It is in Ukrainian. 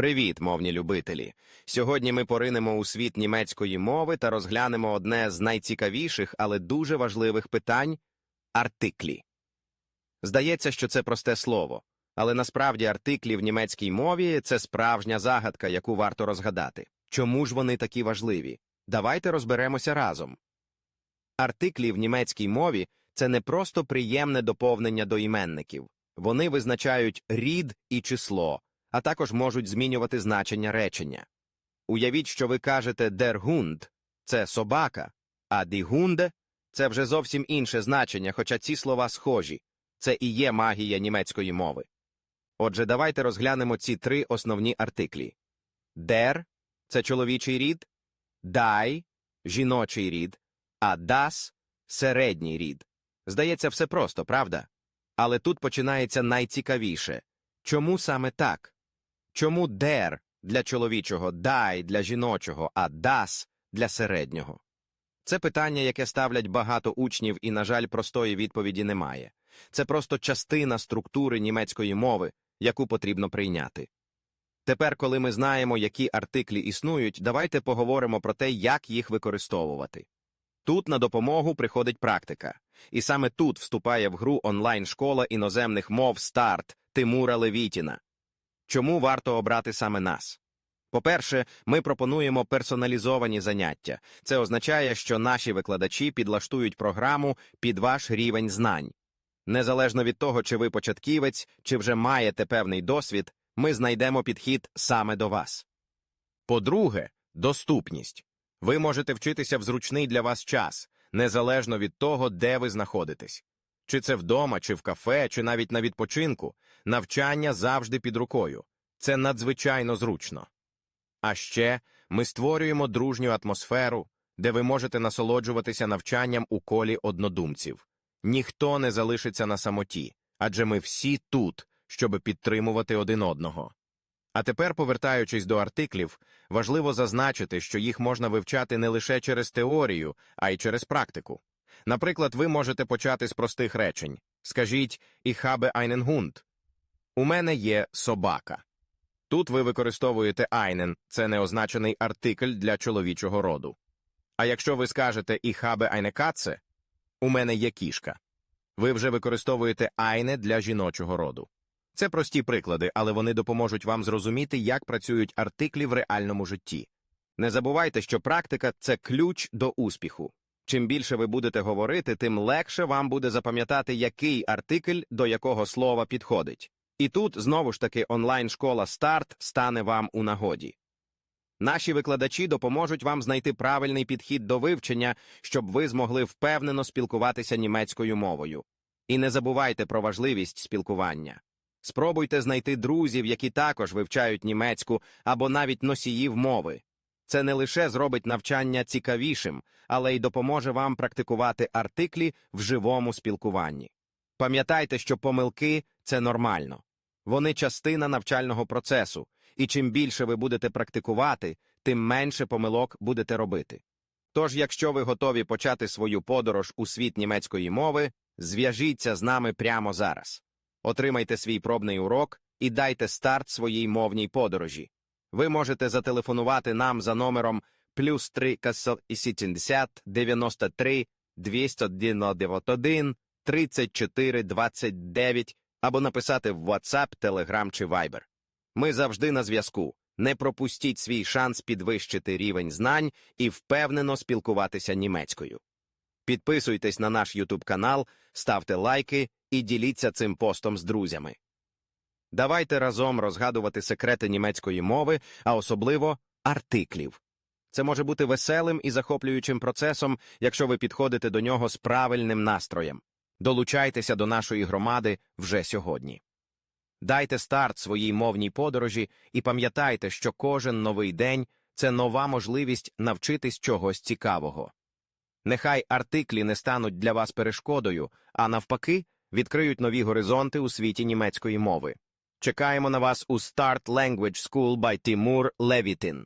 Привіт, мовні любителі! Сьогодні ми поринемо у світ німецької мови та розглянемо одне з найцікавіших, але дуже важливих питань артиклі. Здається, що це просте слово, але насправді артиклі в німецькій мові це справжня загадка, яку варто розгадати. Чому ж вони такі важливі? Давайте розберемося разом. Артиклі в німецькій мові це не просто приємне доповнення до іменників. Вони визначають рід і число, а також можуть змінювати значення речення. Уявіть, що ви кажете Hund – це собака, а Hunde – це вже зовсім інше значення, хоча ці слова схожі. Це і є магія німецької мови. Отже, давайте розглянемо ці три основні артиклі. Der – це чоловічий рід, die – жіночий рід, а das – середній рід. Здається, все просто, правда? Але тут починається найцікавіше. Чому саме так? Чому der для чоловічого, die для жіночого, а das для середнього? Це питання, яке ставлять багато учнів, і, на жаль, простої відповіді немає. Це просто частина структури німецької мови, яку потрібно прийняти. Тепер, коли ми знаємо, які артиклі існують, давайте поговоримо про те, як їх використовувати. Тут на допомогу приходить практика. І саме тут вступає в гру онлайн-школа іноземних мов старт Тимура Левітіна. Чому варто обрати саме нас? По-перше, ми пропонуємо персоналізовані заняття. Це означає, що наші викладачі підлаштують програму під ваш рівень знань. Незалежно від того, чи ви початківець, чи вже маєте певний досвід, ми знайдемо підхід саме до вас. По-друге, доступність. Ви можете вчитися в зручний для вас час, незалежно від того, де ви знаходитесь. Чи це вдома, чи в кафе, чи навіть на відпочинку, навчання завжди під рукою. Це надзвичайно зручно. А ще ми створюємо дружню атмосферу, де ви можете насолоджуватися навчанням у колі однодумців. Ніхто не залишиться на самоті, адже ми всі тут, щоб підтримувати один одного. А тепер, повертаючись до артиклів, важливо зазначити, що їх можна вивчати не лише через теорію, а й через практику. Наприклад, ви можете почати з простих речень. Скажіть «Ich habe einen Hund». У мене є собака. Тут ви використовуєте einen – це неозначений артикль для чоловічого роду. А якщо ви скажете «Ich habe eine Katze», у мене є кішка. Ви вже використовуєте eine для жіночого роду. Це прості приклади, але вони допоможуть вам зрозуміти, як працюють артиклі в реальному житті. Не забувайте, що практика це ключ до успіху. Чим більше ви будете говорити, тим легше вам буде запам'ятати, який артикль до якого слова підходить. І тут знову ж таки онлайн-школа старт стане вам у нагоді. Наші викладачі допоможуть вам знайти правильний підхід до вивчення, щоб ви змогли впевнено спілкуватися німецькою мовою. І не забувайте про важливість спілкування. Спробуйте знайти друзів, які також вивчають німецьку або навіть носіїв мови. Це не лише зробить навчання цікавішим, але й допоможе вам практикувати артиклі в живому спілкуванні. Пам'ятайте, що помилки це нормально. Вони частина навчального процесу, і чим більше ви будете практикувати, тим менше помилок будете робити. Тож, якщо ви готові почати свою подорож у світ німецької мови, зв'яжіться з нами прямо зараз. Отримайте свій пробний урок і дайте старт своїй мовній подорожі. Ви можете зателефонувати нам за номером плюс 3 70 93 291 34 29 або написати в WhatsApp, Telegram чи Viber. Ми завжди на зв'язку. Не пропустіть свій шанс підвищити рівень знань і впевнено спілкуватися німецькою. Підписуйтесь на наш YouTube канал, ставте лайки і діліться цим постом з друзями. Давайте разом розгадувати секрети німецької мови, а особливо артиклів. Це може бути веселим і захоплюючим процесом, якщо ви підходите до нього з правильним настроєм. Долучайтеся до нашої громади вже сьогодні. Дайте старт своїй мовній подорожі і пам'ятайте, що кожен новий день це нова можливість навчитись чогось цікавого. Нехай артиклі не стануть для вас перешкодою, а навпаки, відкриють нові горизонти у світі німецької мови. Чекаємо на вас у Start Language School by Timur Levitin.